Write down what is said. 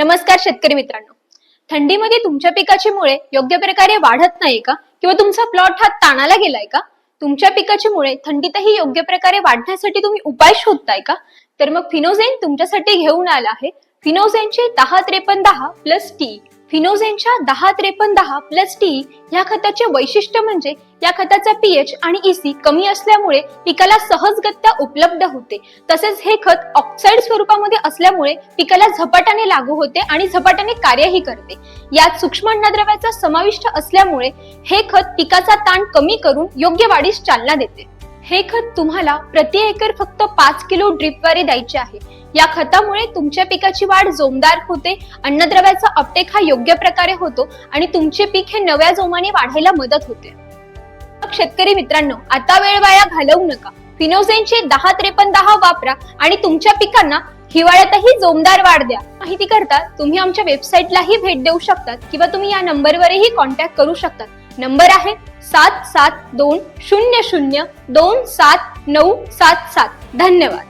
नमस्कार शेतकरी मित्रांनो. थंडीमध्ये तुमच्या पिकाची मुळे योग्य प्रकारे वाढत नाही का? किंवा तुमचा प्लॉट हा ताणाला गेलाय का? तुमच्या पिकाची मुळे थंडीतही योग्य प्रकारे वाढण्यासाठी तुम्ही उपाय शोधताय का? तर मग फिनोझेन तुमच्यासाठी घेऊन आला आहे. फिनोझेनचे दहा त्रेपन्न दहा प्लस टी फिनोझेनच्या दहा त्रेपन्न दहा प्लस टी या खताचे वैशिष्ट्य म्हणजे या खताचा पीएच आणि इसी कमी असल्यामुळे पिकाला सहजगत्या उपलब्ध होते. तसेच हे खत ऑक्साईड स्वरूपामध्ये असल्यामुळे पिकाला झपाट्याने लागू होते आणि झपाट्याने कार्यही करते. यात सूक्ष्म अन्नद्रव्याचा समाविष्ट असल्यामुळे हे खत पिकाचा ताण कमी करून योग्य वाढीस चालना देते. हे खत तुम्हाला प्रति एकर फक्त पाच किलो ड्रिपद्वारे द्यायचे आहे. या खतामुळे तुमच्या पिकाची वाढ जोमदार होते अन्नद्रव्याचा अपटेक हा योग्य प्रकारे होतो आणि तुमचे पीक हे नव्या जोमाने वाढायला मदत होते. शेतकरी मित्रांनो आता वेळ वाया घालवू नका. फिनोझेनचे दहा त्रेपन्न दहा वापरा आणि तुमच्या पिकांना हिवाळ्यातही जोमदार वाढ द्या. माहिती करता तुम्ही आमच्या वेबसाईटलाही भेट देऊ शकतात किंवा तुम्ही या नंबरवरही कॉन्टॅक्ट करू शकतात. नंबर आहे सात सात दोन शून्य शून्य दोन सात नऊ सात सात. धन्यवाद.